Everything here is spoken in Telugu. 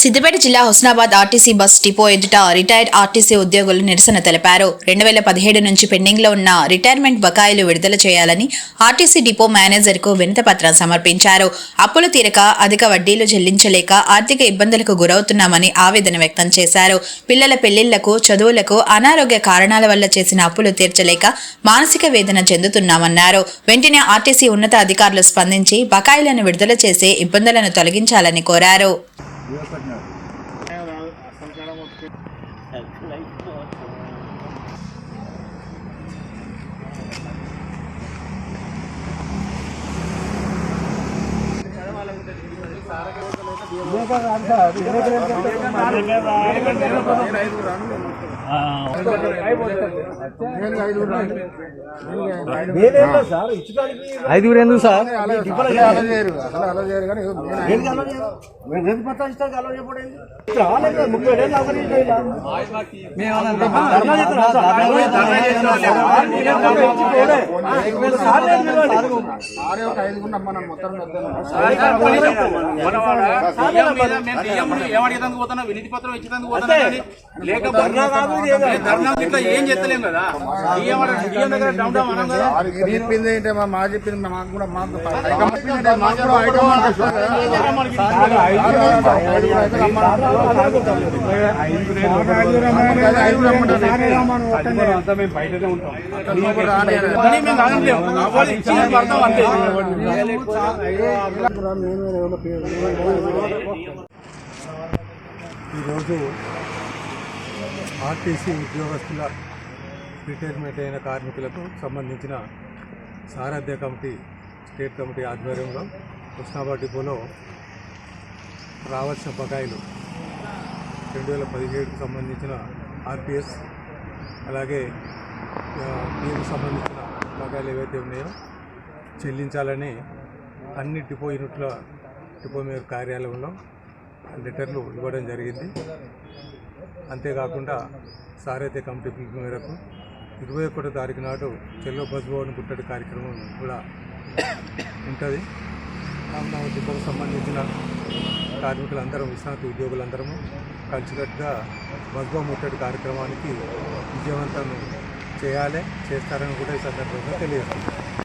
సిద్దిపేట జిల్లా హుస్నాబాద్ ఆర్టీసీ బస్ డిపో ఎదుట రిటైర్డ్ ఆర్టీసీ ఉద్యోగులు నిరసన తెలిపారు. రెండు వేల పదిహేడు నుంచి పెండింగ్లో ఉన్న రిటైర్మెంట్ బకాయిలు విడుదల చేయాలని ఆర్టీసీ డిపో మేనేజర్కు వినతపత్రం సమర్పించారు. అప్పులు తీరక అధిక వడ్డీలు చెల్లించలేక ఆర్థిక ఇబ్బందులకు గురవుతున్నామని ఆవేదన వ్యక్తం చేశారు. పిల్లల పెళ్ళిళ్ళకు చదువులకు అనారోగ్య కారణాల వల్ల చేసిన అప్పులు తీర్చలేక మానసిక వేదన చెందుతున్నామన్నారు. వెంటనే ఆర్టీసీ ఉన్నత అధికారులు స్పందించి బకాయిలను విడుదల చేసే ఇబ్బందులను తొలగించాలని కోరారు. Yes, I can. And I'll, some kind of what's good. ये का काम था లేకపోతే నేను ధర్నా ఇట్లా ఏం చెప్తలేం కదా డిఎం డిఎం దగ్గర డౌన్ డౌన్ అనం కదా మీరు చెప్పింది ఏంటి మా చెప్పింది మాకు కూడా మాకు మాకు కూడా ఐటమ్ మేము ఈరోజు ఆర్టీసీ ఉద్యోగస్తుల రిటైర్మెంట్ అయిన కార్మికులకు సంబంధించిన సారథ్య కమిటీ స్టేట్ కమిటీ ఆధ్వర్యంలో కృష్ణాబాద్ డిపోలో రావాల్సిన బకాయిలు రెండు వేల పదిహేడుకు సంబంధించిన ఆర్పిఎస్ అలాగే దీనికి సంబంధించిన బకాయిలు ఏవైతే ఉన్నాయో చెల్లించాలని అన్ని డిపో యూనిట్ల డిపో మేయర్ కార్యాలయంలో లెటర్లు ఇవ్వడం జరిగింది. అంతేకాకుండా సారైతే కమిటీ పిలుపు మేరకు ఇరవై ఒకటో తారీఖు నాడు చెల్లో బస్ గుట్టడి కార్యక్రమం కూడా ఉంటుంది. కావున సంబంధించిన కార్మికులందరం విశ్రాంతి ఉద్యోగులందరము కలిసికట్టుగా బస్ ముట్టడి కార్యక్రమానికి విజయవంతం చేయాలి చేస్తారని కూడా ఈ సందర్భంగా తెలియజేస్తుంది